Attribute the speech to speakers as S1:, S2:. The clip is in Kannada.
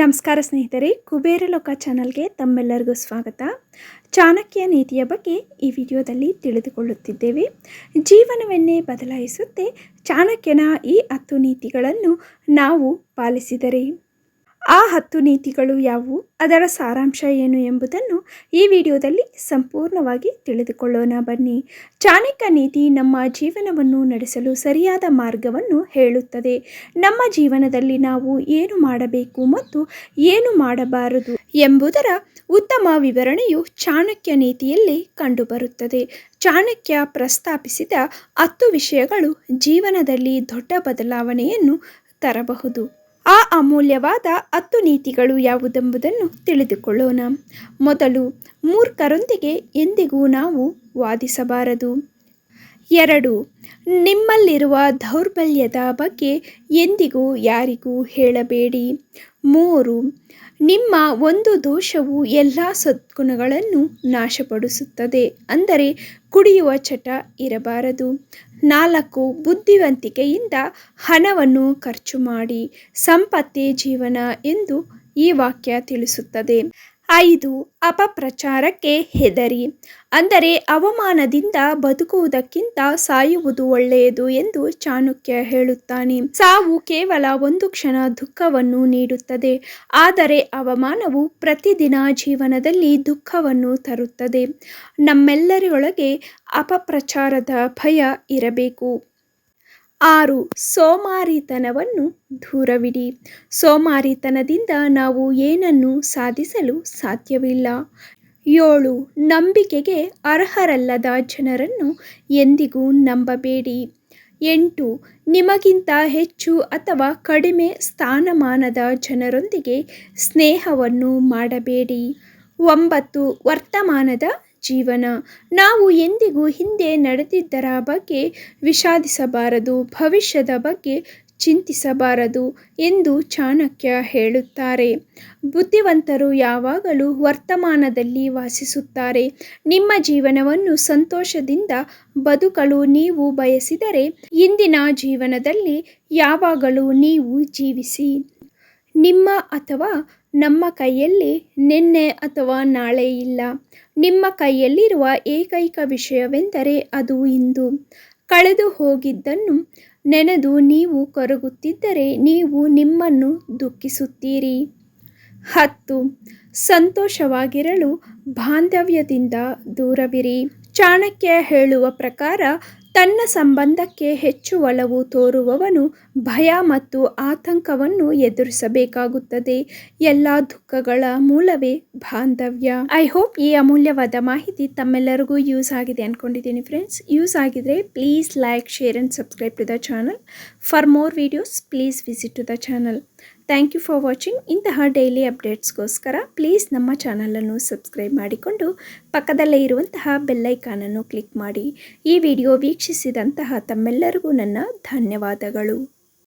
S1: ನಮಸ್ಕಾರ ಸ್ನೇಹಿತರೆ, ಕುಬೇರ ಲೋಕ ಚಾನಲ್ಗೆ ತಮ್ಮೆಲ್ಲರಿಗೂ ಸ್ವಾಗತ. ಚಾಣಕ್ಯ ನೀತಿಯ ಬಗ್ಗೆ ಈ ವಿಡಿಯೋದಲ್ಲಿ ತಿಳಿದುಕೊಳ್ಳುತ್ತಿದ್ದೇವೆ. ಜೀವನವನ್ನೇ ಬದಲಾಯಿಸುತ್ತೆ ಚಾಣಕ್ಯನ ಈ ಹತ್ತು ನೀತಿಗಳನ್ನು ನಾವು ಪಾಲಿಸಿದರೆ. ಆ ಹತ್ತು ನೀತಿಗಳು ಯಾವುವು? ಅದರ ಸಾರಾಂಶ ಏನು ಎಂಬುದನ್ನು ಈ ವಿಡಿಯೋದಲ್ಲಿ ಸಂಪೂರ್ಣವಾಗಿ ತಿಳಿದುಕೊಳ್ಳೋಣ ಬನ್ನಿ. ಚಾಣಕ್ಯ ನೀತಿ ನಮ್ಮ ಜೀವನವನ್ನು ನಡೆಸಲು ಸರಿಯಾದ ಮಾರ್ಗವನ್ನು ಹೇಳುತ್ತದೆ. ನಮ್ಮ ಜೀವನದಲ್ಲಿ ನಾವು ಏನು ಮಾಡಬೇಕು ಮತ್ತು ಏನು ಮಾಡಬಾರದು ಎಂಬುದರ ಉತ್ತಮ ವಿವರಣೆಯು ಚಾಣಕ್ಯ ನೀತಿಯಲ್ಲಿ ಕಂಡುಬರುತ್ತದೆ. ಚಾಣಕ್ಯ ಪ್ರಸ್ತಾಪಿಸಿದ ಹತ್ತು ವಿಷಯಗಳು ಜೀವನದಲ್ಲಿ ದೊಡ್ಡ ಬದಲಾವಣೆಯನ್ನು ತರಬಹುದು. ಆ ಅಮೂಲ್ಯವಾದ ಹತ್ತು ನೀತಿಗಳು ಯಾವುದೆಂಬುದನ್ನು ತಿಳಿದುಕೊಳ್ಳೋಣ. ಮೊದಲು ಮೂರ್ಖರೊಂದಿಗೆ ಎಂದಿಗೂ ನಾವು ವಾದಿಸಬಾರದು. ಎರಡು. ನಿಮ್ಮಲ್ಲಿರುವ ದೌರ್ಬಲ್ಯದ ಬಗ್ಗೆ ಎಂದಿಗೂ ಯಾರಿಗೂ ಹೇಳಬೇಡಿ. ಮೂರು. ನಿಮ್ಮ ಒಂದು ದೋಷವು ಎಲ್ಲ ಸದ್ಗುಣಗಳನ್ನು ನಾಶಪಡಿಸುತ್ತದೆ. ಅಂದರೆ ಕುಡಿಯುವ ಚಟ ಇರಬಾರದು. ನಾಲ್ಕು. ಬುದ್ಧಿವಂತಿಕೆಯಿಂದ ಹಣವನ್ನು ಖರ್ಚು ಮಾಡಿ. ಸಂಪತ್ತೇ ಜೀವನ ಎಂದು ಈ ವಾಕ್ಯ ತಿಳಿಸುತ್ತದೆ. ಐದು ಅಪಪ್ರಚಾರಕ್ಕೆ ಹೆದರಿ. ಅಂದರೆ ಅವಮಾನದಿಂದ ಬದುಕುವುದಕ್ಕಿಂತ ಸಾಯುವುದು ಒಳ್ಳೆಯದು ಎಂದು ಚಾಣಕ್ಯ ಹೇಳುತ್ತಾನೆ. ಸಾವು ಕೇವಲ ಒಂದು ಕ್ಷಣ ದುಃಖವನ್ನು ನೀಡುತ್ತದೆ. ಆದರೆ ಅವಮಾನವು ಪ್ರತಿದಿನ ಜೀವನದಲ್ಲಿ ದುಃಖವನ್ನು ತರುತ್ತದೆ. ನಮ್ಮೆಲ್ಲರೊಳಗೆ ಅಪಪ್ರಚಾರದ ಭಯ ಇರಬೇಕು. ಆರು ಸೋಮಾರಿತನವನ್ನು ದೂರವಿಡಿ. ಸೋಮಾರಿತನದಿಂದ ನಾವು ಏನನ್ನು ಸಾಧಿಸಲು ಸಾಧ್ಯವಿಲ್ಲ. ಏಳು ನಂಬಿಕೆಗೆ ಅರ್ಹರಲ್ಲದ ಜನರನ್ನು ಎಂದಿಗೂ ನಂಬಬೇಡಿ. ಎಂಟು ನಿಮಗಿಂತ ಹೆಚ್ಚು ಅಥವಾ ಕಡಿಮೆ ಸ್ಥಾನಮಾನದ ಜನರೊಂದಿಗೆ ಸ್ನೇಹವನ್ನು ಮಾಡಬೇಡಿ. ಒಂಬತ್ತು ವರ್ತಮಾನದ ಜೀವನ. ನಾವು ಎಂದಿಗೂ ಹಿಂದೆ ನಡೆದಿದ್ದರ ಬಗ್ಗೆ ವಿಷಾದಿಸಬಾರದು, ಭವಿಷ್ಯದ ಬಗ್ಗೆ ಚಿಂತಿಸಬಾರದು ಎಂದು ಚಾಣಕ್ಯ ಹೇಳುತ್ತಾರೆ. ಬುದ್ಧಿವಂತರು ಯಾವಾಗಲೂ ವರ್ತಮಾನದಲ್ಲಿ ವಾಸಿಸುತ್ತಾರೆ. ನಿಮ್ಮ ಜೀವನವನ್ನು ಸಂತೋಷದಿಂದ ಬದುಕಲು ನೀವು ಬಯಸಿದರೆ ಇಂದಿನ ಜೀವನದಲ್ಲಿ ಯಾವಾಗಲೂ ನೀವು ಜೀವಿಸಿ. ನಿಮ್ಮ ಅಥವಾ ನಮ್ಮ ಕೈಯಲ್ಲಿ ನಿನ್ನೆ ಅಥವಾ ನಾಳೆ ಇಲ್ಲ. ನಿಮ್ಮ ಕೈಯಲ್ಲಿರುವ ಏಕೈಕ ವಿಷಯವೆಂದರೆ ಅದು ಇಂದು. ಕಳೆದು ಹೋಗಿದ್ದನ್ನು ನೆನೆದು ನೀವು ಕರಗುತ್ತಿದ್ದರೆ ನೀವು ನಿಮ್ಮನ್ನು ದುಃಖಿಸುತ್ತೀರಿ. ಹತ್ತು. ಸಂತೋಷವಾಗಿರಲು ಬಾಂಧವ್ಯದಿಂದ ದೂರವಿರಿ. ಚಾಣಕ್ಯ ಹೇಳುವ ಪ್ರಕಾರ ತನ್ನ ಸಂಬಂಧಕ್ಕೆ ಹೆಚ್ಚು ಒಲವು ತೋರುವವನು ಭಯ ಮತ್ತು ಆತಂಕವನ್ನು ಎದುರಿಸಬೇಕಾಗುತ್ತದೆ. ಎಲ್ಲ ದುಃಖಗಳ ಮೂಲವೇ ಬಾಂಧವ್ಯ. ಐ ಹೋಪ್ ಈ ಅಮೂಲ್ಯವಾದ ಮಾಹಿತಿ ತಮ್ಮೆಲ್ಲರಿಗೂ ಯೂಸ್ ಆಗಿದೆ ಅಂದ್ಕೊಂಡಿದ್ದೀನಿ ಫ್ರೆಂಡ್ಸ್ ಯೂಸ್ ಆಗಿದ್ರೆ please like share and subscribe to the channel for more videos please visit to the channel thank you for watching ಇಂತಹ ಡೈಲಿ ಅಪ್ಡೇಟ್ಸ್ಗೋಸ್ಕರ ಪ್ಲೀಸ್ ನಮ್ಮ ಚಾನಲನ್ನು ಸಬ್ಸ್ಕ್ರೈಬ್ ಮಾಡಿಕೊಂಡು ಪಕ್ಕದಲ್ಲೇ ಇರುವಂತಹ ಬೆಲ್ಲೈಕಾನನ್ನು ಕ್ಲಿಕ್ ಮಾಡಿ ಈ ವಿಡಿಯೋ ವೀಕ್ಷಿಸಿದಂತಹ ತಮ್ಮೆಲ್ಲರಿಗೂ ನನ್ನ ಧನ್ಯವಾದಗಳು.